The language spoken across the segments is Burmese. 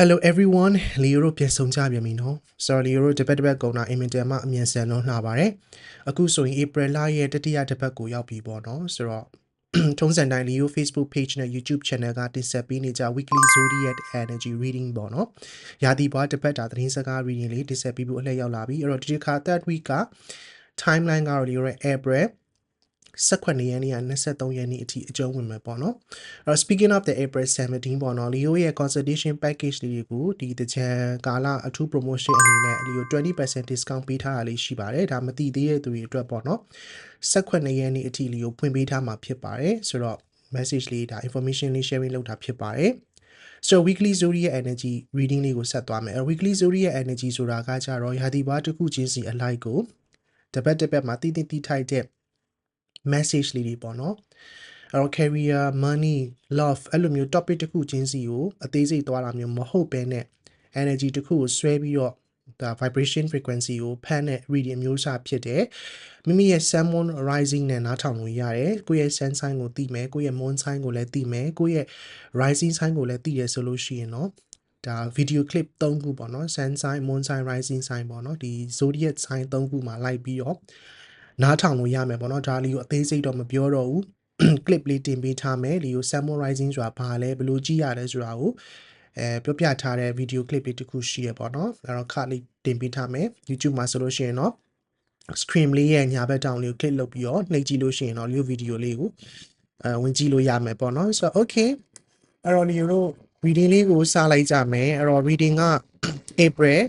Hello everyone လီယိုတို့ပြန်ဆုံကြပြန်ပြီနော်ဆိုတော့လီယိုတို့တပတ်တပတ်ကုန်တာအင်မတန်မှအမြန်ဆန်လုံးလှပါတယ်အခုဆိုရင် April လရဲ့တတိယတပတ်ကိုရောက်ပြီပေါ့နော်ဆိုတော့ထုံးစံတိုင်းလီယို Facebook page နဲ့ YouTube channel ကတင်ဆက်ပေးနေကြ weekly zodiac energy reading ပေါ့နော်ရာသီပွားတစ်ပတ်တာသတင်းစကား reading လေးတင်ဆက်ပေးဖို့အလှည့်ရောက်လာပြီအဲ့တော့ဒီတစ်ခါ third week က timeline ကတော့လီယိုရဲ့ April 18ရက်နေ့က23ရက်နေ့အထိအကျုံးဝင်မယ်ပေါ့နော်အဲ့တော့ speaking of the April 17ပေါ့နော် Leo ရဲ့ consultation package လေးတွေကိုဒီတကြံကာလအထူး promotion အနေနဲ့ Leo 20% discount ပေးထားတာလေးရှိပါတယ်ဒါမသိသေးတဲ့သူတွေအတွက်ပေါ့နော်18ရက်နေ့အထိ Leo ဖွင့်ပေးထားမှာဖြစ်ပါတယ်ဆိုတော့ message လေးဒါ information လေး sharing လုပ်တာဖြစ်ပါတယ် so weekly zodiac energy reading လေးကိုဆက်သွားမယ်အဲ weekly zodiac energy ဆိုတာကကြတော့ရာသီပွားတစ်ခုချင်းစီအလိုက်ကိုတစ်ပတ်တစ်ပတ်မှာတည်တည်တည်ထိုက်တဲ့ message လေးတွေပေါ့နော်အဲ့တော့ career money love အဲ့လိုမျိုး topic တစ်ခုချင်းစီကိုအသေးစိတ်သွားတာမျိုးမဟုတ်ဘဲနဲ့ energy တစ်ခုကိုဆွဲပြီးတော့ဒါ vibration frequency ကိုဖန်တဲ့ reading မျိုးစားဖြစ်တယ်မိမိရဲ့ sun moon rising နဲ့နားထောင်လို့ရတယ်ကိုယ့်ရဲ့ sun sign ကိုသိမယ်ကိုယ့်ရဲ့ moon sign ကိုလည်းသိမယ်ကိုယ့်ရဲ့ rising sign ကိုလည်းသိရဆိုလို့ရှိရင်တော့ဒါ video clip 3ခုပေါ့နော် sun sign moon sign rising sign ပေါ့နော်ဒီ zodiac sign 3ခုမှာလိုက်ပြီးတော့ နားထောင်လို့ရမယ်ပေါ့နော်ဒါလီကိုအသေးစိတ်တော့မပြောတော့ဘူး clip လေးတင်ပေးထားမယ်လီကို summarizing ဆိုတာဘာလဲဘယ်လိုကြည့်ရလဲဆိုတာကိုအဲပြောပြထားတဲ့ video clip လေးတစ်ခုရှိရပေါ့နော်အဲ့တော့ခါလေးတင်ပေးထားမယ် YouTube မှာဆိုလို့ရှိရင်တော့ screen လေးရဲ့ညာဘက်တောင်လေးကို click လုပ်ပြီးတော့နှိပ်ကြည့်လို့ရှိရင်တော့ video video လေးကိုအဲဝင်ကြည့်လို့ရမယ်ပေါ့နော်ဆိုတော့ okay အဲ့တော့ဒီတို့ reading လေးကိုစလိုက်ကြမယ်အဲ့တော့ reading က April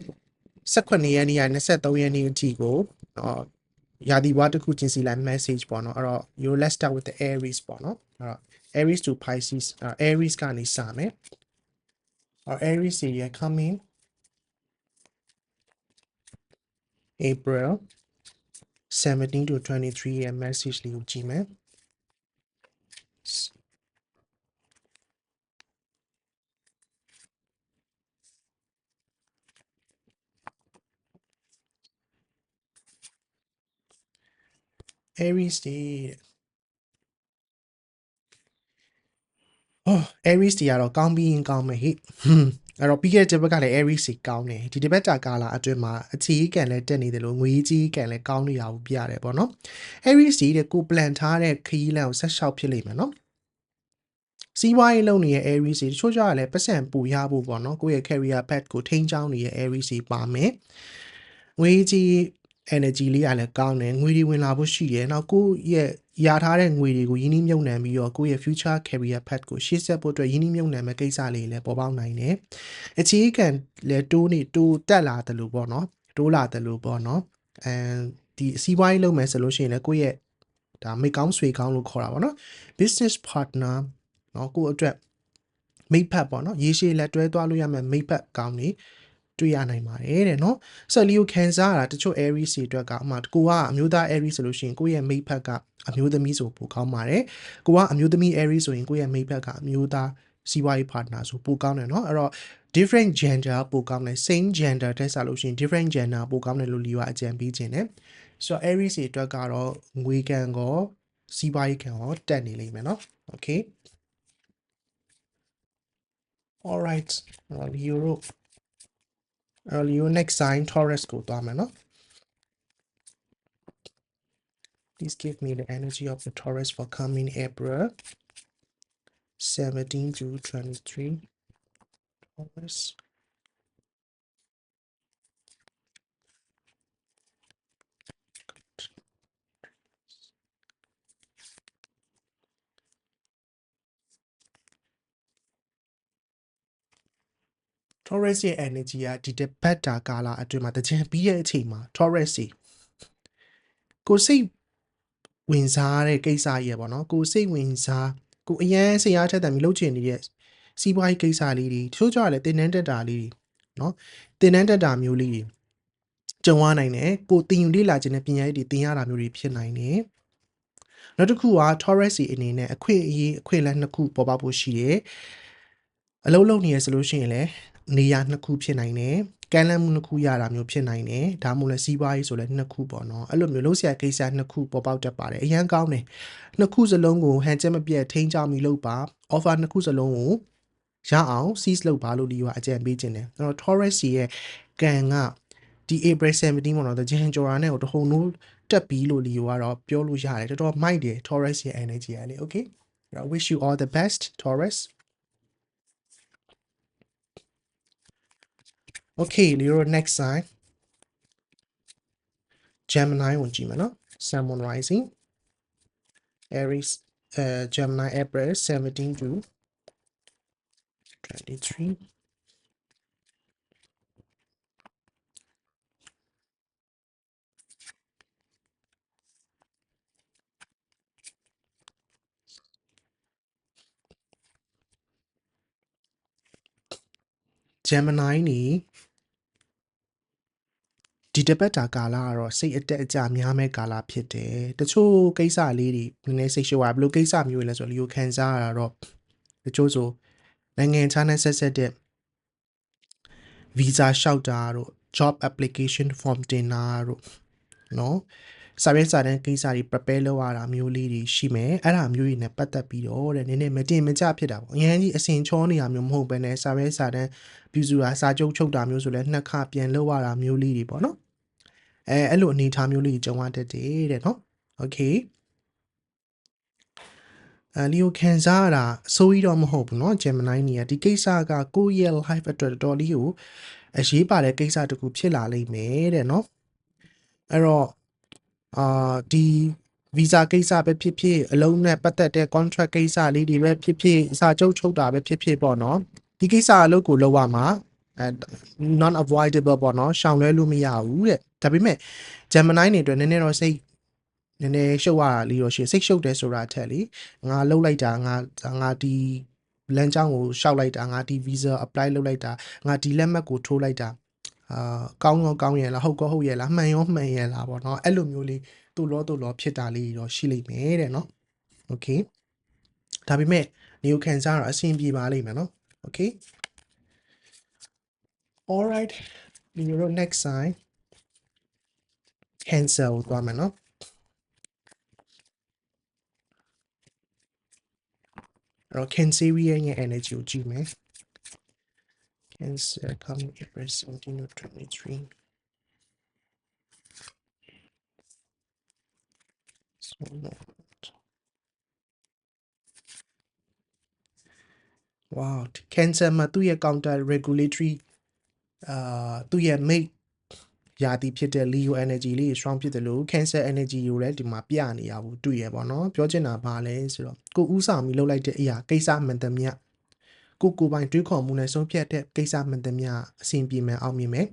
18ရက်နေ့က23ရက်နေ့အထိကိုတော့ ရာသီဘွားတစ်ခုချင်းစီလိုက် message ပေါ့နော်အဲ့တော့ you let's start with the aries ပေါ့နော်အဲ့တော့ aries to pisces အဲ့ aries ကနေစမယ်အဲ့ aries စီရ coming april 17 to 23ရဲ့ message လေးကိုကြည့်မယ် Aries တွေတဲ့။အော် Aries တွေကတော့ကောင်းပြီးရင်ကောင်းမယ်ဟိ။ဟွန်းအဲ့တော့ပြီးခဲ့တဲ့တစ်ပတ်ကလည်း Aries တွေကောင်းတယ်။ဒီတစ်ပတ်တာကာလာအတွင်းမှာအခြေကန်လည်းတက်နေတယ်လို့ငွေကြီးကန်လည်းကောင်းနေတာကိုပြရတယ်ပေါ့နော်။ Aries တွေတဲ့ကို plan ထားတဲ့ခရီးလမ်းကိုဆက်လျှောက်ဖြစ်လိမ့်မယ်နော်။စီးပွားရေးလုပ်နေတဲ့ Aries တွေတချို့ကြရလဲပတ်စံပူရဖို့ပေါ့နော်ကိုယ့်ရဲ့ career path ကိုထိန်းချောင်းနေတဲ့ Aries တွေပါမယ်။ငွေကြီး energy လေးကလည်းကောင်းတယ်ငွေတွေဝင်လာဖို့ရှိတယ်နောက်ကိုယ့်ရဲ့ရထားတဲ့ငွေတွေကိုယင်းနှိမ့်မြုပ်နှံပြီးတော့ကိုယ့်ရဲ့ future career path ကိုရှေ့ဆက်ဖို့အတွက်ယင်းနှိမ့်မြုပ်နှံမဲ့ကိစ္စလေးလည်းပေါ်ပေါက်နိုင်တယ်အခြေခံလည်းတိုးနေတိုးတက်လာတယ်လို့ပေါ့နော်တိုးလာတယ်လို့ပေါ့နော်အဲဒီစီးပွားရေးလုပ်မယ်ဆိုလို့ရှိရင်လည်းကိုယ့်ရဲ့ဒါမိကောင်းဆွေကောင်းလို့ခေါ်တာပေါ့နော် business partner เนาะကိုယ့်အတွက်မိတ်ဖက်ပေါ့နော်ရေရှည်လက်တွဲသွားလို့ရမယ်မိတ်ဖက်ကောင်းနေ တွေ့ရနိုင်ပါတယ်တဲ့နော်ဆိုတော့လီယိုကန်စားတာတချို့ Aries တွေအတွက်ကအမှကိုကအမျိုးသား Aries ဆိုလို့ရှိရင်ကိုယ့်ရဲ့မိတ်ဖက်ကအမျိုးသမီးဆိုပိုကောင်းပါတယ်ကိုကအမျိုးသမီး Aries ဆိုရင်ကိုယ့်ရဲ့မိတ်ဖက်ကအမျိုးသားစီးပွားရေး partner ဆိုပိုကောင်းတယ်เนาะအဲ့တော့ different gender ပိုကောင်းတယ် same gender တက်စားလို့ရှိရင် different gender ပိုကောင်းတယ်လို့လီယိုကအကြံပေးခြင်းတယ်ဆိုတော့ Aries တွေအတွက်ကတော့ငွေကံကောစီးပွားရေးကံကောတက်နေလိမ့်မယ်เนาะ okay all right လီယိုတို့ Leo next sign Taurus ကိုသွားမယ်နော် Please give me the energy of the Taurus for coming April 17 to 23 Taurus Taurus ရဲ့ energy ကဒီတစ်ပတ်တာကာလအတွင်းမှာတကြံပြီးတဲ့အချိန်မှာ Taurus စီကိုစိတ်ဝင်စားတဲ့ကိစ္စကြီးရပေါ့နော်ကိုစိတ်ဝင်စားကိုအရန်စိတ်အားထက်သန်ပြီးလှုပ်ချင်နေတဲ့စီးပွားရေးကိစ္စလေးတွေတချို့ကြလည်းတင်နန်းတက်တာလေးတွေနော်တင်နန်းတက်တာမျိုးလေးတွေကြုံရနိုင်တယ်ကိုတင်ယူလေ့လာခြင်းနဲ့ပညာရေးတွေသင်ရတာမျိုးတွေဖြစ်နိုင်တယ်နောက်တစ်ခုက Taurus စီအနေနဲ့အခွင့်အရေးအခွင့်အလမ်းနှစ်ခုပေါ်ပေါက်ဖို့ရှိတယ်အလုံးလုံးနေရဆိုလို့ရှိရင်လည်း နေရာနှစ်ခုဖြစ်နိုင်တယ်ကမ်းလှမ်းမှုနှစ်ခုရတာမျိုးဖြစ်နိုင်တယ်ဒါမှမဟုတ်လည်းစီးပွားရေးဆိုလည်းနှစ်ခုပေါ့နော်အဲ့လိုမျိုးလုံးဆရာကိစ္စနှစ်ခုပေါ်ပေါက်တတ်ပါတယ်အရန်ကောင်းတယ်နှစ်ခုစလုံးကိုဟန်ချက်မပြတ်ထိန်းချောင်းပြီးလုပ်ပါ offer နှစ်ခုစလုံးကိုရအောင် seize လုပ်ပါလို့လီယိုကအကြံပေးခြင်းတယ်အဲ့တော့ Taurus ရဲ့ကံကဒီ April 17ပေါ့နော်တကြင်ကြော်ရာနဲ့ကိုတဟုန်နိုးတက်ပြီးလို့လီယိုကတော့ပြောလို့ရတယ်တော်တော်မိုက်တယ် Taurus ရဲ့ energy ကလေ okay I wish you all the best Taurus okay Leo next sign Gemini ဝင်ကြည့်မယ်နော် Sun Moon Rising Aries uh, Gemini April 17 to 23 Gemini နေ ဒီတပတ်တာကာလကတော့စိတ်အတက်အကျများမဲ့ကာလဖြစ်တယ်တချို့ကိစ္စလေးတွေနည်းနည်းစိတ်ရှုပ်ရဘယ်လိုကိစ္စမျိုးလဲဆိုတော့လီကိုခံစားရတာတော့တချို့ဆိုနိုင်ငံခြားနဲ့ဆက်ဆက်တဲ့ visa လျှောက်တာတို့ job application form တင်တာတို့နော်စာရေးစာတန်းကိစ္စတွေ prepare လုပ်ရတာမျိုးလေးတွေရှိမယ်အဲ့ဒါမျိုးတွေနဲ့ပတ်သက်ပြီးတော့တဲ့နည်းနည်းမတင်မကြဖြစ်တာပေါ့အရင်ကြီးအစင်ချောနေတာမျိုးမဟုတ်ဘဲနဲ့စာရေးစာတန်းပြုစုတာစာချုပ်ချုပ်တာမျိုးဆိုလဲနှစ်ခါပြန်လုပ်ရတာမျိုးလေးတွေပေါ့နော် အဲအဲ့လိုအနေထားမျိုးလေးကြုံရတတ်တယ်တဲ့နော်โอเคအဲလီယိုခံစားရတာအဆိုးကြီးတော့မဟုတ်ဘူးเนาะ Gemini နေရဒီကိစ္စကကိုယ့်ရဲ့ life အတွက်တော်တော်လေးကိုအရေးပါတဲ့ကိစ္စတစ်ခုဖြစ်လာလိမ့်မယ်တဲ့เนาะအဲ့တော့အာဒီ visa ကိစ္စပဲဖြစ်ဖြစ်အလုံးနဲ့ပတ်သက်တဲ့ contract ကိစ္စလေးတွေပဲဖြစ်ဖြစ်စာချုပ်ချုပ်တာပဲဖြစ်ဖြစ်ပေါ့နော်ဒီကိစ္စအလုပ်ကိုလုပ်ရမှာ အဲ non avoidable ပေါ့နော်ရှောင်လွဲလို့မရဘူးတဲ့ဒါပေမဲ့ Gemini နေအတွက်နည်းနည်းတော့စိတ်နည်းနည်းရှုပ်ရတာလေးတော့ရှိစိတ်ရှုပ်တယ်ဆိုတာထက်လေငါလှုပ်လိုက်တာငါငါဒီလမ်းကြောင်းကိုရှောက်လိုက်တာငါဒီ visa apply လုပ်လိုက်တာငါဒီလက်မှတ်ကိုထိုးလိုက်တာအာကောင်းတော့ကောင်းရဲ့လားဟုတ်ကောဟုတ်ရဲ့လားမှန်ရောမှန်ရဲ့လားပေါ့နော်အဲ့လိုမျိုးလေးသူ့လောသူ့လောဖြစ်တာလေးတော့ရှိလိမ့်မယ်တဲ့နော် okay ဒါပေမဲ့နေကိုခံစားတော့အဆင်ပြေပါလိမ့်မယ်နော် okay all right your next sign cancer ကိုသွားမယ်နော်အဲ့တော့ cancerian ရဲ့ energy ကိုကြည့်မယ် cancer coming April 17 to 23 so not wow cancer မှာသူ့ရဲ့ counter regulatory အာသူ့ရဲ့ mate ယာတီဖြစ်တဲ့ Leo energy လေး strong ဖြစ်တယ်လို့ Cancer energy ကိုလည်းဒီမှာပြနေရဘူးတွေ့ရပါတော့ပြောချင်တာဘာလဲဆိုတော့ကိုဥဆောင်ပြီးလှုပ်လိုက်တဲ့အရာကိစ္စမှန်သမျှကိုကိုပိုင်တွေးခေါ်မှုနဲ့ဆုံးဖြတ်တဲ့ကိစ္စမှန်သမျှအဆင်ပြေမယ်အောင်မြင်မယ်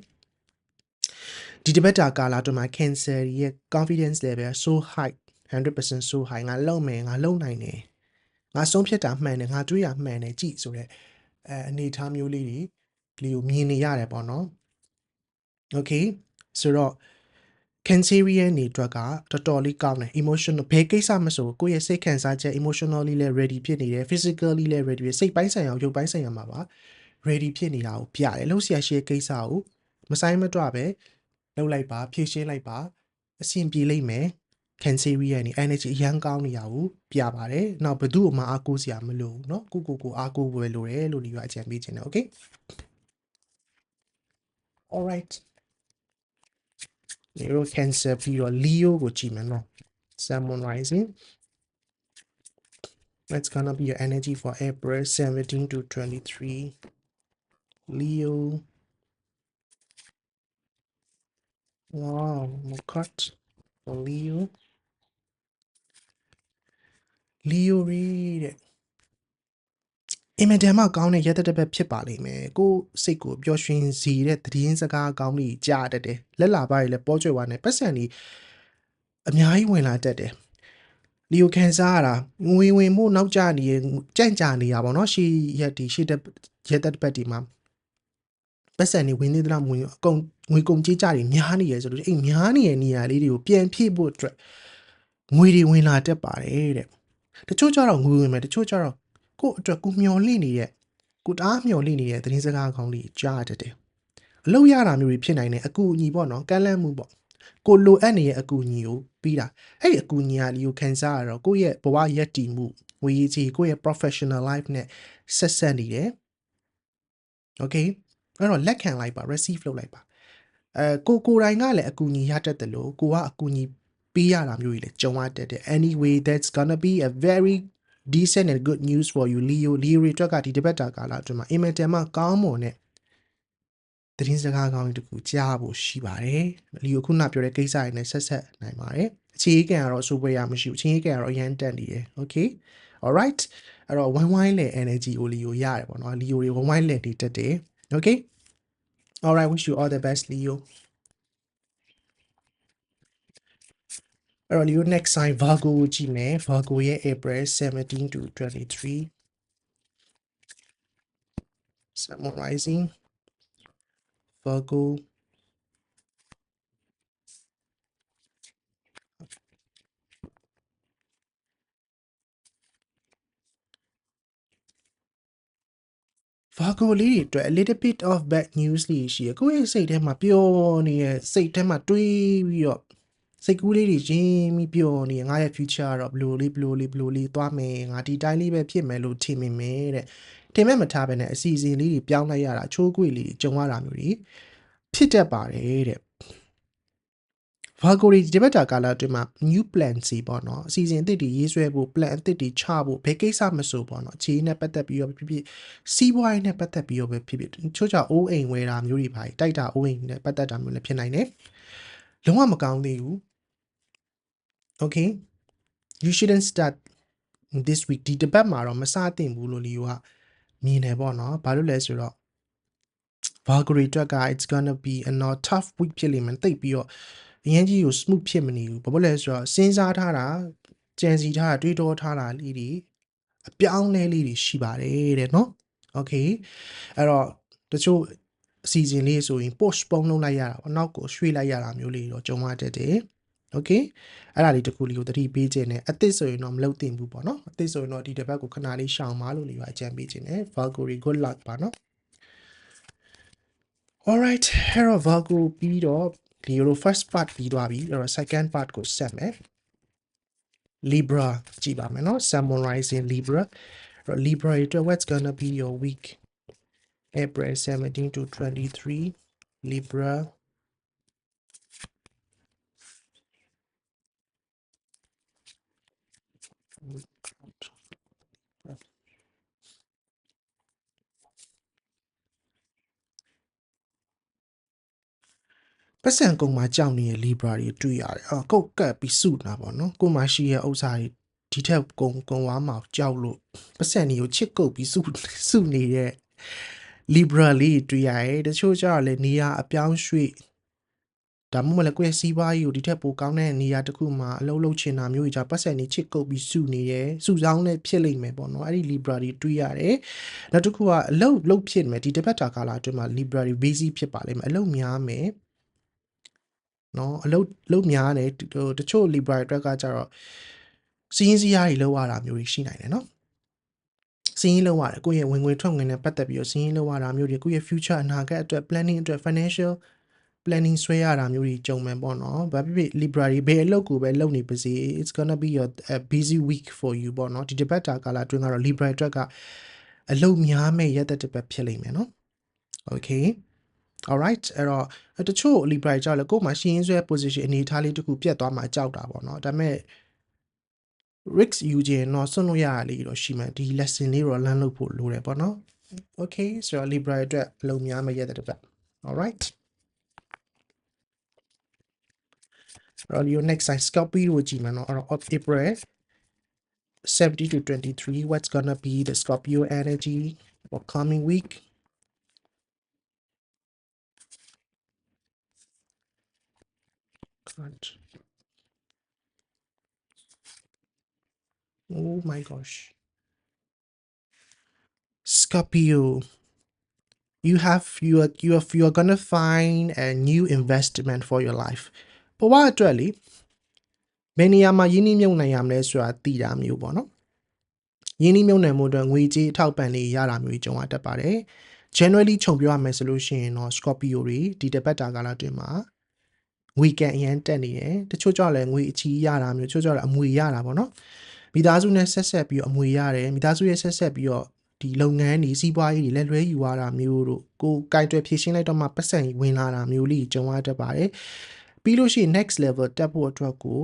ဒီတပတ်တာကာလအတွင်းမှာ Cancer ရဲ့ confidence level so high 100% so high ငါလုံမယ်ငါလုံနိုင်တယ်ငါဆုံးဖြတ်တာမှန်တယ်ငါတွေးတာမှန်တယ်ကြည့်ဆိုတဲ့အဲအနေအထားမျိုးလေးတွေ လီကိုမြင်နေရတယ်ပေါ့နော် okay ဆိုတော့ cancerian နေအတွက်ကတော်တော်လေးကောင်းတယ် emotional ဘယ်ကိစ္စမဆိုကိုယ့်ရဲ့စိတ်ခံစားချက် emotionally လည်း ready ဖြစ်နေတယ် physically လည်း ready စိတ်ပိုင်းဆိုင်ရာရုပ်ပိုင်းဆိုင်ရာမှာပါ ready ဖြစ်နေတာကိုပြတယ်လှုပ်ရှားရှိတဲ့ကိစ္စကိုမဆိုင်မတော့ပဲလှုပ်လိုက်ပါဖြည့်ရှင်းလိုက်ပါအဆင်ပြေလိမ့်မယ် cancerian နေ energy အရန်ကောင်းနေတာကိုပြပါတယ်နောက်ဘယ်သူ့မှအားကိုးစရာမလိုဘူးเนาะကိုကိုကိုအားကိုးပွဲလိုတယ်လို့ဒီကအကြံပေးခြင်းတယ် okay all right Nero Cancer ပြီးတော့ Leo ကိုကြည့်မယ်နော် Sun Moon Rising That's gonna be your energy for April 17 to 23 Leo Wow Mokot for Leo Leo ရီတဲ့ အင်မတန်မှကောင်းတဲ့ရက်သက်တစ်ပတ်ဖြစ်ပါလိမ့်မယ်ကိုစိတ်ကိုပျော်ရွှင်စေတဲ့သတင်းစကားကောင်းတွေကြားတတ်တယ်လက်လာပါရလည်းပေါ်ကျွယ်သွားတယ်ပတ်စံဒီအများကြီးဝင်လာတတ်တယ်လီယိုခံစားရတာငွေဝင်မှုနောက်ကျနေကြန့်ကြာနေတာပေါ့နော်ရှီရက်ဒီရှီတက်ရက်သက်တစ်ပတ်ဒီမှာပတ်စံနေဝင်နေတာငွေအကုန်ငွေကုန်ကြေးကြတွေများနေရဆိုလို့အဲ့များနေတဲ့နေရာလေးတွေကိုပြန်ဖြည့်ဖို့အတွက်ငွေတွေဝင်လာတတ်ပါတယ်တဲ့တချို့ကျတော့ငွေဝင်မယ်တချို့ကျတော့ ကို့အတွက်ကိုမျော်လင့်နေတဲ့ကိုတအားမျော်လင့်နေတဲ့သတင်းစကားကောင်းလေးကြားတတ်တယ်အလုပ်ရတာမျိုးတွေဖြစ်နိုင်တယ်အကူအညီပေါ့နော်ကမ်းလှမ်းမှုပေါ့ကိုလိုအပ်နေတဲ့အကူအညီကိုပြီးတာအဲ့ဒီအကူအညီကလီကိုခံစားရတော့ကိုယ့်ရဲ့ဘဝရက်တည်မှုဝေရေးကြီးကိုယ့်ရဲ့ professional life နဲ့ဆက်ဆက်နေတယ် okay အဲ့တော့လက်ခံလိုက်ပါ receive လုပ်လိုက်ပါအဲကိုကိုယ်တိုင်ကလည်းအကူအညီရတတ်တယ်လို့ကိုကအကူအညီပေးရတာမျိုးကြီးလည်းကြုံရတတ်တယ် anyway that's gonna be a very decent and good news for you Leo Leo တွေအတွက်ကဒီတပတ်တာကာလအတွင်းမှာအင်မတန်မှကောင်းမွန်တဲ့သတင်းစကားကောင်းတစ်ခုကြားဖို့ရှိပါတယ်လီယိုခုနပြောတဲ့ကိစ္စတွေနဲ့ဆက်ဆက်နိုင်ပါတယ်အခြေအကန်ကတော့ super ရမရှိဘူးအခြေအကန်ကတော့ရန်တက်နေတယ် okay alright အဲ့တော့ one wine လေ energy ကိုလီယိုရတယ်ပေါ့နော်လီယိုတွေ one wine လေနေတက်တယ် okay alright wish you all the best leo အဲ့တော့လီယို next sign Virgo ကိုကြည့်မယ် Virgo ရဲ့ April 17 to 23 Sun Moon Rising Virgo Virgo လေးတွေအတွက် a little bit of bad news လေးရှိရကိုယ့်ရဲ့စိတ်ထဲမှာပျော်နေတဲ့စိတ်ထဲမှာတွေးပြီးတော့ စိတ်ကူးလေးတွေရင်းပြီးပျော်နေငါရဲ့ future ကတော့ဘလို့လေးဘလို့လေးဘလို့လေးသွားမယ်ငါဒီတိုင်းလေးပဲဖြစ်မယ်လို့ထင်မိမယ်တဲ့ထင်မဲ့မထားပဲနဲ့အစီအစဉ်လေးတွေပြောင်းလိုက်ရတာချိုးကွေလေးကြုံရတာမျိုးတွေဖြစ်တတ်ပါတယ်တဲ့ Virgo တွေဒီဘက်တာကာလအတွင်းမှာ new plan စီပေါ့နော်အစီအစဉ်အသစ်တွေရေးဆွဲဖို့ plan အသစ်တွေချဖို့ဘယ်ကိစ္စမဆိုပေါ့နော်အခြေအနေနဲ့ပတ်သက်ပြီးတော့ဖြစ်ဖြစ်စီးပွားရေးနဲ့ပတ်သက်ပြီးတော့ပဲဖြစ်ဖြစ်ချို့ကြောင့်အိုးအိမ်ဝယ်တာမျိုးတွေပါတိုက်တာအိုးအိမ်နဲ့ပတ်သက်တာမျိုးလည်းဖြစ်နိုင်တယ်လုံးဝမကောင်းသေးဘူး okay you shouldn't start this week ဒီတစ်ပတ်မှာတော့မစသင့်ဘူးလို့လီယိုကမြင်တယ်ပေါ့နော်ဘာလို့လဲဆိုတော့ Valkyrie အတွက်က it's gonna be a not tough week ဖြစ်လိမ့်မယ်တိတ်ပြီးတော့အရင်ကြီးကို smooth ဖြစ်မနေဘူးဘာလို့လဲဆိုတော့စဉ်းစားထားတာကြံစီထားတာတွေးတောထားတာလေးတွေအပြောင်းလဲလေးတွေရှိပါတယ်တဲ့နော် okay အဲ့တော့တချို့အစီအစဉ်လေးဆိုရင် postpone လုပ်လိုက်ရတာပေါ့နောက်ကိုရွှေ့လိုက်ရတာမျိုးလေးတော့ကြုံရတတ်တယ် okay အဲ့ဒါလေးတစ်ခုလေးကိုသတိပေးခြင်းနဲ့အသစ်ဆိုရင်တော့မလုပ်သင့်ဘူးပေါ့နော်အသစ်ဆိုရင်တော့ဒီတစ်ပတ်ကိုခဏလေးရှောင်ပါလို့လေးပါအကြံပေးခြင်းနဲ့ Valkyrie good luck ပါနော် alright hero Virgo ပြီးတော့ဒီလို first part ပြီးသွားပြီအဲ့တော့ second part ကိုဆက်မယ် Libra ကြည့်ပါမယ်နော် Sun Moon Rising Libra အဲ့တော့ Libra ရဲ့အတွက် what's gonna be your week April 17 to 23 Libra ။ ပတ်စံကုံမှာကြောက်နေတဲ့ Libra တွေတွေ့ရတယ်။အော်ကုတ်ကပ်ပြီးစုနာပေါ့နော်။ကိုယ်မှာရှိရဲ့ဥစ္စာတွေဒီထက်ကုံကုံဝါမှာကြောက်လို့ပတ်စံတွေကိုချစ်ကုတ်ပြီးစုစုနေတဲ့ Libra လေးတွေတွေ့ရတယ်။တချို့ကျတော့လည်းနေရာအပြောင်းရွှေ့ ဒါမှမဟုတ်လည်းကိုယ့်ရဲ့စီးပွားရေးကိုဒီထက်ပိုကောင်းတဲ့နေရာတစ်ခုမှာအလုပ်လုပ်ချင်တာမျိုးကြီးじゃပတ်စံနေချစ်ကုတ်ပြီးစုနေတယ်စုဆောင်းနဲ့ဖြစ်လိမ့်မယ်ပေါ့နော်အဲ့ဒီ Libra တွေတွေ့ရတယ်နောက်တစ်ခုကအလုပ်လုပ်ဖြစ်မယ်ဒီတစ်ပတ်တာကာလအတွင်းမှာ Libra တွေ busy ဖြစ်ပါလိမ့်မယ်အလုပ်များမယ်နော်အလုပ်လုပ်များတယ်ဟိုတချို့ Libra အတွက်ကကြတော့စီးရင်စည်းရားတွေလောက်ရတာမျိုးတွေရှိနိုင်တယ်နော်စီးရင်လောက်ရတယ်ကိုယ့်ရဲ့ဝင်ငွေထွက်ငွေနဲ့ပတ်သက်ပြီးတော့စီးရင်လောက်ရတာမျိုးတွေကိုယ့်ရဲ့ future အနာဂတ်အတွက် planning အတွက် financial planning ဆွဲရတာမျိုးတွေကြုံမယ်ပေါ့နော်။ဘာဖြစ်ဖြစ် Libra တွေဘယ်အလုပ်ကိုပဲလုပ်နေပါစေ it's gonna be your a busy week for you ပေါ့နော်။ဒီတစ်ပတ်တာကာလအတွင်းကတော့ Libra အတွက်ကအလုပ်များမဲ့ရက်သက်တစ်ပတ်ဖြစ်လိမ့်မယ်နော်။ Okay alright အဲ့တော့တချို့ Libra ကြောက်လဲကိုယ်မှာရှင်းရင်းဆွဲ position အနေထားလေးတစ်ခုပြတ်သွားမှကြောက်တာပေါ့နော်။ဒါပေမဲ့ risk ယူခြင်းတော့ဆွန့်လို့ရရလေးတော့ရှိမှဒီ lesson လေးတော့လမ်းလုပ်ဖို့လိုတယ်ပေါ့နော်။ Okay ဆိုတော့ Libra အတွက်အလုပ်များမဲ့ရက်သက်တစ်ပတ် alright र यो next size Scorpio Jimano of April 70 to 23. What's gonna be the Scorpio energy for coming week? God. Oh my gosh. Scorpio, you have you are you are you are gonna find a new investment for your life. ဘဝအတွက်လေဘယ်နေရာမှာယင်းနှိမ့်မြုံနိုင်ရမလဲဆိုတာသိတာမျိုးပေါ့နော်ယင်းနှိမ့်မြုံနိုင်မှုအတွက်ငွေကြေးအထောက်ပံ့လေးရတာမျိုးကြီးကြုံရတတ်ပါတယ် generally ခြုံပြောရမယ်ဆိုလို့ရှိရင်တော့ Scorpio တွေဒီတစ်ပတ်တာကာလအတွင်းမှာငွေကန်အရန်တက်နေတယ်တချို့ကြောင့်လည်းငွေအချီးရတာမျိုးတချို့ကြောင့်လည်းအမွေရတာပေါ့နော်မိသားစုနဲ့ဆက်ဆက်ပြီးတော့အမွေရတယ်မိသားစုရဲ့ဆက်ဆက်ပြီးတော့ဒီဒီလုပ်ငန်းတွေစီးပွားရေးတွေလက်လွဲယူရတာမျိုးတို့ကိုကင်တွယ်ဖြည့်ရှင်းလိုက်တော့မှပတ်စံဝင်လာတာမျိုးလေးကြုံရတတ်ပါတယ် ပြီးလို့ရှိရင် next level တက်ဖို့အတွက်ကို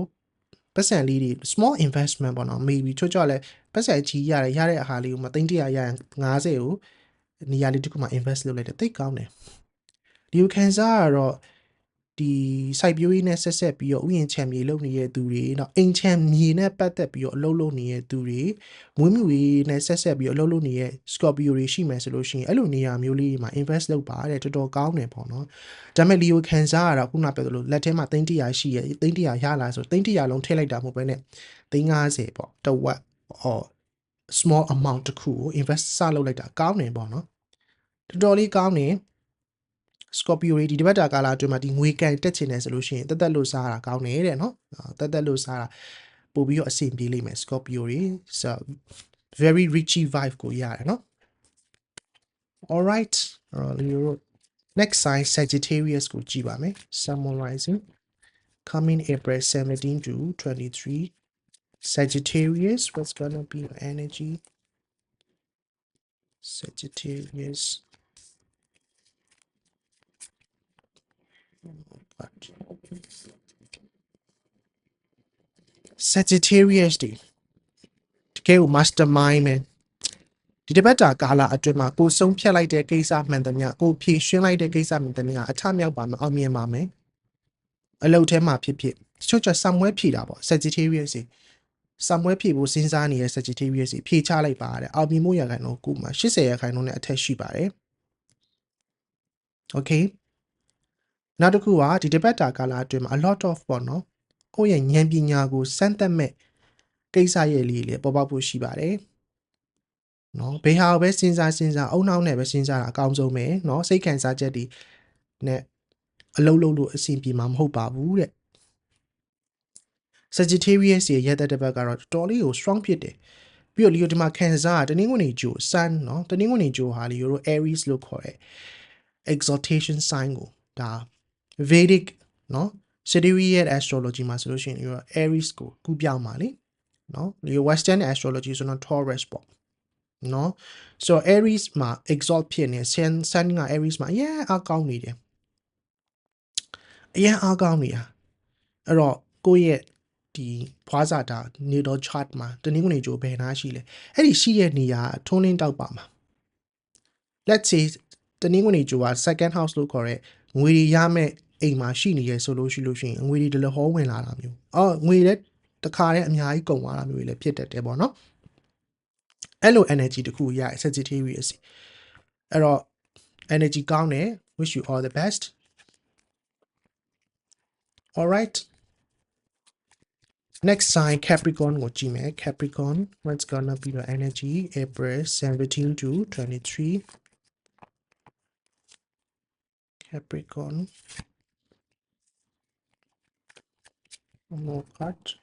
ပတ်စံလေးတွေ small investment ပေါ့နော် maybe ချွတ်ချော့လဲပတ်စံကြီးရတယ်ရတဲ့အခါလေးကိုမသိန်း100ရရင်90ကိုနေရာလေးတစ်ခုမှာ invest လုပ်လိုက်တယ်တိတ်ကောင်းတယ်ဒီကိုခံစားရတော့ ဒီစိုက်ပျိုးရေးနဲ့ဆက်ဆက်ပြီးတော့ဥယျာဉ်ခြံမြေလုပ်နေတဲ့သူတွေနောက်အိမ်ခြံမြေနဲ့ပတ်သက်ပြီးတော့အလုပ်လုပ်နေတဲ့သူတွေမွေးမြူရေးနဲ့ဆက်ဆက်ပြီးတော့အလုပ်လုပ်နေတဲ့ Scorpio တွေရှိမယ်ဆိုလို့ရှိရင်အဲ့လိုနေရာမျိုးလေးတွေမှာ invest လုပ်ပါတဲ့တော်တော်ကောင်းတယ်ပေါ့နော်ဒါပေမဲ့လီယိုခံစားရတာခုနပြောသလိုလက်ထဲမှာသိန်း100ရှိရဲ့သိန်း100ရလာဆိုသိန်း100လုံးထည့်လိုက်တာမဟုတ်ဘဲနဲ့သိန်း50ပေါ့တဝက်ဟော small amount တစ်ခုကို invest စလုပ်လိုက်တာကောင်းတယ်ပေါ့နော်တော်တော်လေးကောင်းတယ် Scorpio တွေဒီတစ်ပတ်တာကာလအတွင်းမှာဒီငွေကန်တက်ချင်တယ်ဆိုလို့ရှိရင်တက်တက်လို့စားတာကောင်းတယ်တဲ့နော်အာတက်တက်လို့စားတာပို့ပြီးတော့အဆင်ပြေလိမ့်မယ် Scorpio တွေ so very richy vibe ကိုရတယ်နော် all right uh, Leo next sign Sagittarius ကိုကြည့်ပါမယ် summarizing coming April 17 to 23 Sagittarius what's gonna be your energy Sagittarius Sagittarius တွေတကယ်ကို mastermind ပဲဒီတစ်ပတ်တာကာလအတွင်းမှာကိုဆုံးဖြတ်လိုက်တဲ့ကိစ္စမှန်သမျှကိုဖြည့်ရှင်းလိုက်တဲ့ကိစ္စမှန်သမျှအထမြောက်ပါမယ်အောင်မြင်ပါမယ်အလုပ်ထဲမှာဖြစ်ဖြစ်တချို့ကျဆံမွဲဖြည့်တာပေါ့ Sagittarius တွေဆံမွဲဖြည့်ဖို့စဉ်းစားနေတဲ့ Sagittarius တွေဖြည့်ချလိုက်ပါတဲ့အောင်မြင်မှုရခိုင်တော့ကိုမှ80ရခိုင်တော့နဲ့အထက်ရှိပါတယ် Okay နောက်တစ်ခုကဒီတစ်ပတ်တာကာလအတွင်းမှာ a lot of ပေါ့နော်ကိုယ့်ရဲ့ဉာဏ်ပညာကိုစမ်းသပ်မဲ့ကိစ္စရဲ့လေးလေးပေါ်ပေါက်ဖို့ရှိပါတယ်နော်ဘေဟာကိုပဲစဉ်းစားစဉ်းစားအုံနောက်နဲ့ပဲစဉ်းစားတာအကောင်းဆုံးပဲနော်စိတ်ခံစားချက်တွေနဲ့အလုံးလုံးလို့အဆင်ပြေမှာမဟုတ်ပါဘူးတဲ့ Sagittarius ရဲ့ရက်တဲ့တစ်ပတ်ကတော့တော်တော်လေးကို strong ဖြစ်တယ်ပြီးတော့လီယိုဒီမှာခံစားတနင်္ဂနွေဂျို sun နော်တနင်္ဂနွေဂျိုဟာလီယိုတို့ Aries လို့ခေါ်တဲ့ exaltation sign ကိုဒါ Vedic နော် Sidereal astrology မှာဆိုလို့ရှိရင်ဒီ Aries ကိုကူးပြောင်းပါလေနော်ဒီ Western astrology ဆိုတော့ Taurus ပေါ့နော်ဆိုတော့ Aries မှာ exalt ဖြစ်နေ Sun Sun က Aries မှာအရင်အားကောင်းနေတယ်အရင်အားကောင်းနေတာအဲ့တော့ကိုယ့်ရဲ့ဒီဖွားစာတာ natal chart မှာတနင်္ဂနွေကြိုဘယ်နာရှိလဲအဲ့ဒီရှိရဲ့နေရာထုံးလင်းတောက်ပါမှာ let's say တနင်္ဂနွေကြိုက second house လို့ခေါ်တဲ့ငွေရမဲ့ အိမ်မှာရှိနေရဲဆိုလို့ရှိလို့ရှိရင်ငွေတွေတလဟောဝင်လာတာမျိုးအော်ငွေလည်းတခါတည်းအများကြီးကုန်သွားတာမျိုးတွေလည်းဖြစ်တတ်တယ်ပေါ့နော်အဲ့လို energy တခုရ Sagittarius အဲ့တော့ energy ကောင်းတယ် wish you all the best all right next sign Capricorn ကိုကြည့်မယ် Capricorn what's gonna be your energy April 17 to 23 Capricorn more card.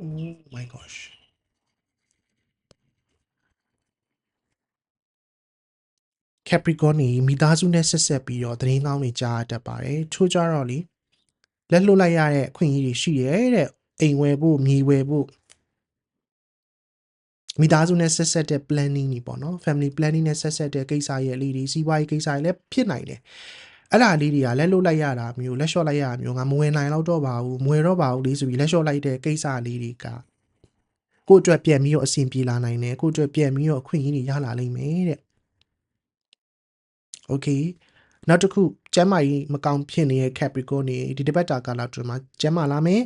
Oh my gosh. Capricorn นี่မိသားစုနဲ့ဆက်ဆက်ပြီးတော့သတင်းကောင်းတွေကြားရတတ်ပါတယ်။ချို့ကြတော့လေလက်လွတ်လိုက်ရတဲ့အခွင့်အရေးတွေရှိတယ်တဲ့။အိမ်ဝယ်ဖို့မြေဝယ်ဖို့မိသားစုနဲ့ဆက်ဆက်တဲ့ planning တွေပေါ့နော် family planning နဲ့ဆက်ဆက်တဲ့ကိစ္စရဲ့အလေးတွေစီးပွားရေးကိစ္စတွေလည်းဖြစ်နိုင်တယ်။ အဲ့ဒါလေးတွေကလက်လွတ်လိုက်ရတာမျိုးလက်လျှော့လိုက်ရတာမျိုးငါမဝင်နိုင်တော့တော့ပါဘူးမွေတော့ပါဘူးလေးဆိုပြီးလက်လျှော့လိုက်တဲ့ကိစ္စလေးတွေကကိုယ့်အတွက်ပြန်ပြီးတော့အဆင်ပြေလာနိုင်တယ်ကိုယ့်အတွက်ပြန်ပြီးတော့အခွင့်အရေးတွေရလာလိမ့်မယ်တဲ့ Okay နောက်တစ်ခုကျမ်းမာရေးမကောင်းဖြစ်နေတဲ့ Capricorn နေဒီတစ်ပတ်တာကာလအတွင်းမှာကျမ်းမာလာမယ်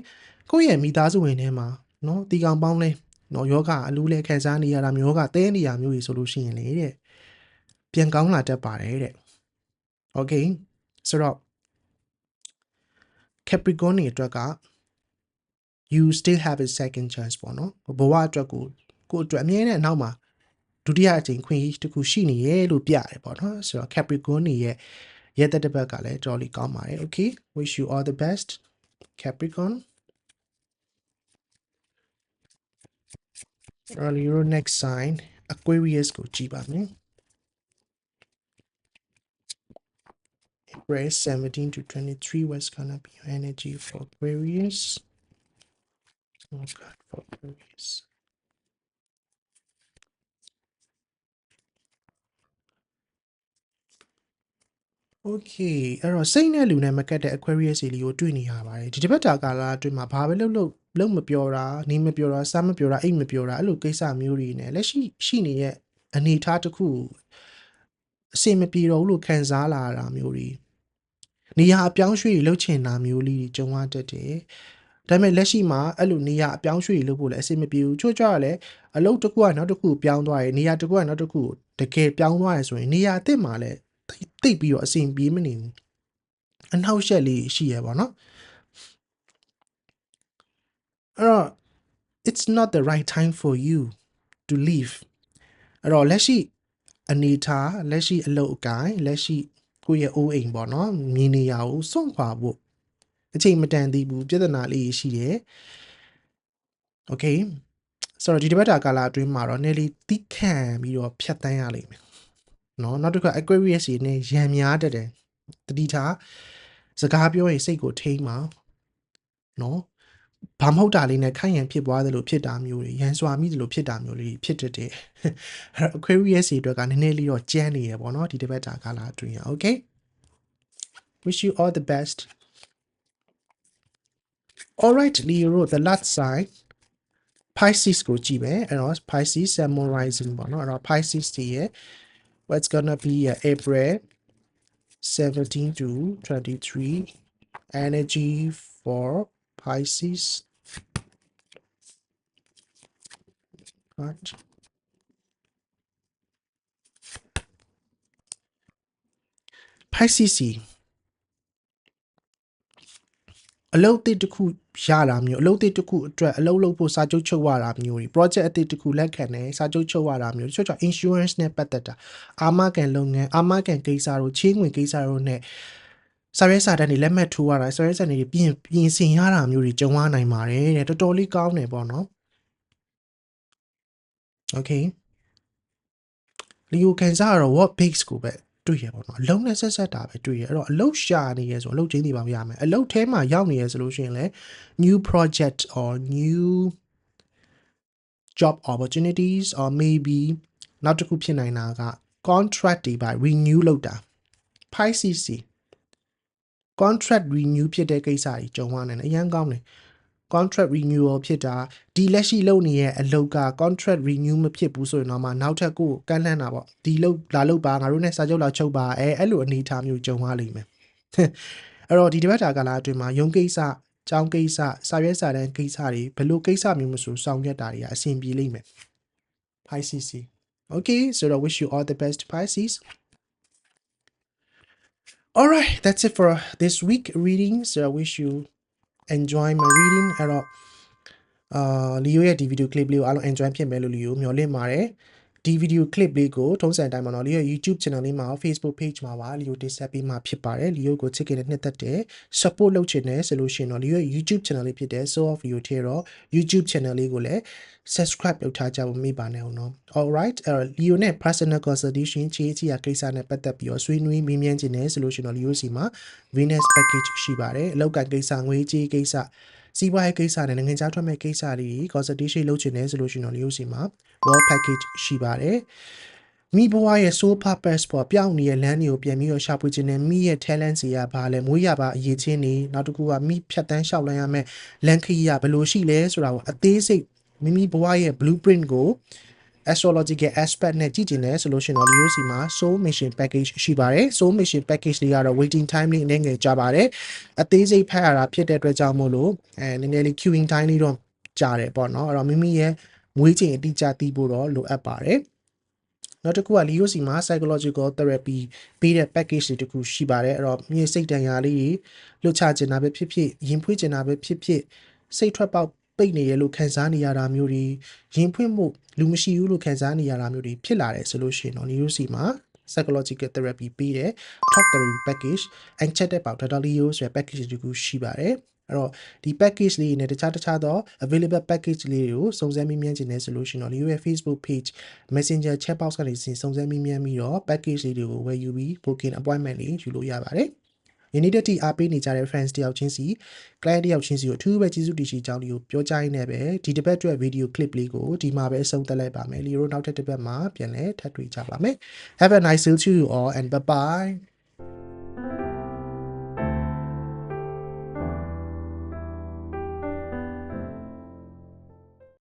ကိုယ့်ရဲ့မိသားစုဝင်ထဲမှာနော်တီကောင်ပေါင်းလဲနော်ယောဂအလူးလဲခံစားနေရတာမျိုးကတဲနေရမျိုးကြီးဆိုလို့ရှိရင်လေတဲ့ပြန်ကောင်းလာတတ်ပါတယ်တဲ့ Okay ဆိုတော့ Capricorn နေအတွက်က you still have a second chance ပေါ့နော်ဘဝအတွက်ကိုကိုယ့်အတွက်အမြဲတမ်းအနောက်မှာဒုတိယအကြိမ်ခွင့်ရေးတစ်ခုရှိနေရဲ့လို့ပြရတယ်ပေါ့နော်ဆိုတော့ Capricorn နေရဲ့ရက်သက်တစ်ပတ်ကလည်းတော်တော်လေးကောင်းပါတယ် okay wish you all the best Capricorn early your next sign Aquarius ကိုကြည့်ပါမယ် Prayer 17 to 23 was gonna be your energy for queries. Oh God, for queries. Okay အဲ့တော့စိတ်နဲ့လူနဲ့မကတ်တဲ့ Aquarius စီလီကိုတွေ့နေရပါတယ်ဒီတစ်ပတ်တာကာလအတွင်းမှာဘာပဲလုပ်လို့လုံးမပြောတာနေမပြောတာစားမပြောတာအိတ်မပြောတာအဲ့လိုကိစ္စမျိုးတွေနဲ့လက်ရှိရှိနေတဲ့အနေအထားတစ်ခုအဆင်မပြေတော့ဘူးလို့ခံစားလာတာမျိုးတွေ နေရာအပြောင်းရွှေ့တွေလှုပ်ချင်တာမျိုးလေးတွေကြုံရတတ်တယ်ဒါပေမဲ့လက်ရှိမှာအဲ့လိုနေရာအပြောင်းရွှေ့တွေလုပ်ဖို့လည်းအဆင်မပြေဘူးချို့ကြရလဲအလုပ်တစ်ခုကနောက်တစ်ခုပြောင်းသွားရယ်နေရာတစ်ခုကနောက်တစ်ခုကိုတကယ်ပြောင်းသွားရယ်ဆိုရင်နေရာအစ်စ်မှာလည်းတိတ်ပြီးတော့အဆင်ပြေမနေဘူးအနှောက်အယှက်လေးရှိရပါတော့အဲ့တော့ it's not the right time for you to leave အဲ့တော့လက်ရှိအနေထားလက်ရှိအလုပ်အကိုင်လက်ရှိ ကိုယ့်ရဲ့အိုးအိမ်ပေါ့နော်မြင်နေရကိုစွန့်ခွာဖို့အချိန်မတန်သေးဘူးပြဿနာလေးရှိတယ်။ Okay ဆိုတော့ဒီတစ်ပတ်တာကာလအတွင်းမှာတော့ ਨੇ လေးတိခံပြီးတော့ဖြတ်တန်းရလိမ့်မယ်။နော်နောက်တစ်ခါ Aquarius တွေနဲ့ရံများတတ်တယ်။တတိထားစကားပြောရင်စိတ်ကိုထိမ့်ပါ။နော် ဘာမဟုတ်တာလေးနဲ့ခိုင်ရန်ဖြစ်ပွားတယ်လို့ဖြစ်တာမျိုးတွေရန်စွာမိတယ်လို့ဖြစ်တာမျိုးလေးဖြစ်တတ်တယ်။အဲ့တော့ Aquarius တွေအတွက်ကနည်းနည်းလေးတော့ကြမ်းနေရပေါ့နော်ဒီတစ်ပတ်တာကာလအတွင်းရ Okay Wish you all the best All right Leo the last sign Pisces ကိုကြည့်မယ်အဲ့တော့ Pisces Sun Rising ပေါ့နော်အဲ့တော့ Pisces တွေရဲ့ what's gonna be uh, April 17 to 23 energy for Pisces Right. Pisces စီအလုပ်အသစ်တစ်ခုရတာမျိုးအလုပ်အသစ်တစ်ခုအတွက်အလုပ်လုပ်ဖို့စာချုပ်ချုပ်ရတာမျိုးတွေ project အသစ်တစ်ခုလက်ခံတယ်စာချုပ်ချုပ်ရတာမျိုးတချို့ကြောင့် insurance နဲ့ပတ်သက်တာအာမခံလုပ်ငန်းအာမခံကိစ္စတို့ချင်းဝင်ကိစ္စတို့နဲ့ စာရဲစာတန်းတွေလက်မှတ်ထိုးရတာစာရဲစာတန်းတွေပြင်ပြင်ဆင်ရတာမျိုးတွေကြုံရနိုင်ပါတယ်တဲ့တော်တော်လေးကောင်းတယ်ပေါ့နော် okay လီယိုကန်စားကတော့ what base ကိုပဲတွေ့ရပါတော့အလုံးနဲ့ဆက်ဆက်တာပဲတွေ့ရအဲ့တော့အလုံးရှာနေရဆိုအလုံးချင်းတွေပါမရမယ်အလုံးထဲမှာရောက်နေရဆိုလို့ရှိရင်လည်း new project or new job opportunities or maybe နောက်တစ်ခုဖြစ်နိုင်တာက contract တွေပါ renew လုပ်တာ Pisces contract renew ဖြစ်တဲ့ကိစ္စတွေကြုံရနိုင်တယ်အရင်ကောင်းတယ် contract renewal ဖြစ်တာဒီလက်ရှိလုပ်နေရဲ့အလုပ်က contract renew မဖြစ်ဘူးဆိုရင်တော့မှနောက်ထပ်ကိုကန့်လန့်တာပေါ့ဒီလုပ်လာလုပ်ပါငါတို့နဲ့စာချုပ်လာချုပ်ပါအဲအဲ့လိုအနေအထားမျိုးကြုံရလိမ့်မယ်အဲ့တော့ဒီတစ်ပတ်တာကာလအတွင်းမှာရုံးကိစ္စကျောင်းကိစ္စစာရွက်စာတမ်းကိစ္စတွေဘယ်လိုကိစ္စမျိုးမဆိုဆောင်ရွက်တာတွေအဆင်ပြေလိမ့်မယ် Pisces Okay so I wish you all the best Pisces All right that's it for this week reading so I wish you enjoy my reading အဲ့တော့အာလီယိုရဲ့ဒီဗီဒီယို clip လေးကိုအားလုံး enjoy ဖြစ်မယ်လို့လီယိုမျှော်လင့်ပါတယ် ဒီဗီဒီယို clip လေးကိုထုံးစံတိုင်းမှာတော့လီယို YouTube channel လေးမှာ Facebook page မှာပါလီယိုတင်ဆက်ပေးမှာဖြစ်ပါတယ်လီယိုကိုချစ်ခင်တဲ့နှစ်သက်တဲ့ support လုပ်ချင်တယ်ဆိုလို့ရှိရင်တော့လီယိုရဲ့ YouTube channel လေးဖြစ်တဲ့ Soul of Leo ထဲတော့ YouTube channel လေးကိုလည်း subscribe လုပ်ထားကြဖို့မိပါနဲ့အောင်နော် alright အဲ့တော့ Leo နဲ့ personal consultation ချေးချီရကိစ္စနဲ့ပတ်သက်ပြီးတော့ဆွေးနွေးမေးမြန်းခြင်းနဲ့ဆိုလို့ရှိရင်တော့ Leo စီမှာ Venus package ရှိပါတယ်အလောက်ကန်ကိစ္စငွေကြေးကိစ္စ စီးပွားရေးကိစ္စနဲ့နိုင်ငံခြားထွက်မဲ့ကိစ္စတွေ consultation လုပ်ချင်တယ်ဆိုလို့ရှိရင်တော့ Leo စီမှာ wall package ရှိပါတယ်မိဘွားရဲ့ soul purpose ပေါ်ပြောင်းနေတဲ့လမ်းတွေကိုပြန်ပြီးတော့ရှာဖွေခြင်းနဲ့မိရဲ့ talent စီရပါလဲမွေးရပါအရေးချင်းနေနောက်တစ်ခုကမိဖြတ်တန်းလျှောက်လန်းရမယ်လန်ခရီးရဘယ်လိုရှိလဲဆိုတာကိုအသေးစိတ်မိမိဘဝရဲ့ blueprint ကို astrological aspect နဲ့ကြည့်ကျင်တယ်ဆိုလို့ရှိရင်တော့ Leo စီမှာ soul mission package ရှိပါတယ် soul mission package လေးကတော့ waiting time လေးအနေငယ်ကြာပါတယ်အသေးစိတ်ဖတ်ရတာဖြစ်တဲ့အတွက်ကြောင့်မို့လို့အဲနည်းနည်းလေး queuing time လေးတော့ကြာတယ်ပေါ့နော်အဲ့တော့မိမိရဲ့မွေးချိန်အတိအကျသိဖို့တော့လိုအပ်ပါတယ်နောက်တစ်ခုက Leo စီမှာ psychological therapy ပေးတဲ့ package တွေတခုရှိပါတယ်အဲ့တော့မြေစိတ်တန်ရာလေးတွေလွတ်ချကျင်တာပဲဖြစ်ဖြစ်ရင်ဖွေးကျင်တာပဲဖြစ်ဖြစ်စိတ်ထွက်ပေါက် ပိတ်နေရလို့ခံစားနေရတာမျိုးတွေရင်ဖွင့်မှုလူမရှိဘူးလို့ခံစားနေရတာမျိုးတွေဖြစ်လာတယ်ဆိုလို့ရှိရင်တော့ Leo စီမှာ psychological therapy ပေးတဲ့ talk therapy package and chat about data Leo ဆိုတဲ့ package တခုရှိပါတယ်အဲ့တော့ဒီ package လေးနဲ့တခြားတခြားသော available package လေးတွေကိုစုံစမ်းမေးမြန်းခြင်းနဲ့ဆိုလို့ရှိရင်တော့ Leo ရဲ့ Facebook page Messenger chat box ကနေစဉ်စုံစမ်းမေးမြန်းပြီးတော့ package လေးတွေကိုဝယ်ယူပြီး booking appointment လေးယူလို့ရပါတယ် ယနေ့တက်တီအားပေးနေကြတဲ့ friends တယောက်ချင်းစီ client တယောက်ချင်းစီကိုအထူးပဲကျေးဇူးတင်ရှိကြောင်းလေးကိုပြောကြားရင်းနဲ့ပဲဒီတစ်ပတ်အတွက် video clip လေးကိုဒီမှာပဲအဆုံးသတ်လိုက်ပါမယ်လီရိုနောက်ထပ်တစ်ပတ်မှာပြန်လည်ထပ်တွေ့ကြပါမယ် have a nice day to you all and bye bye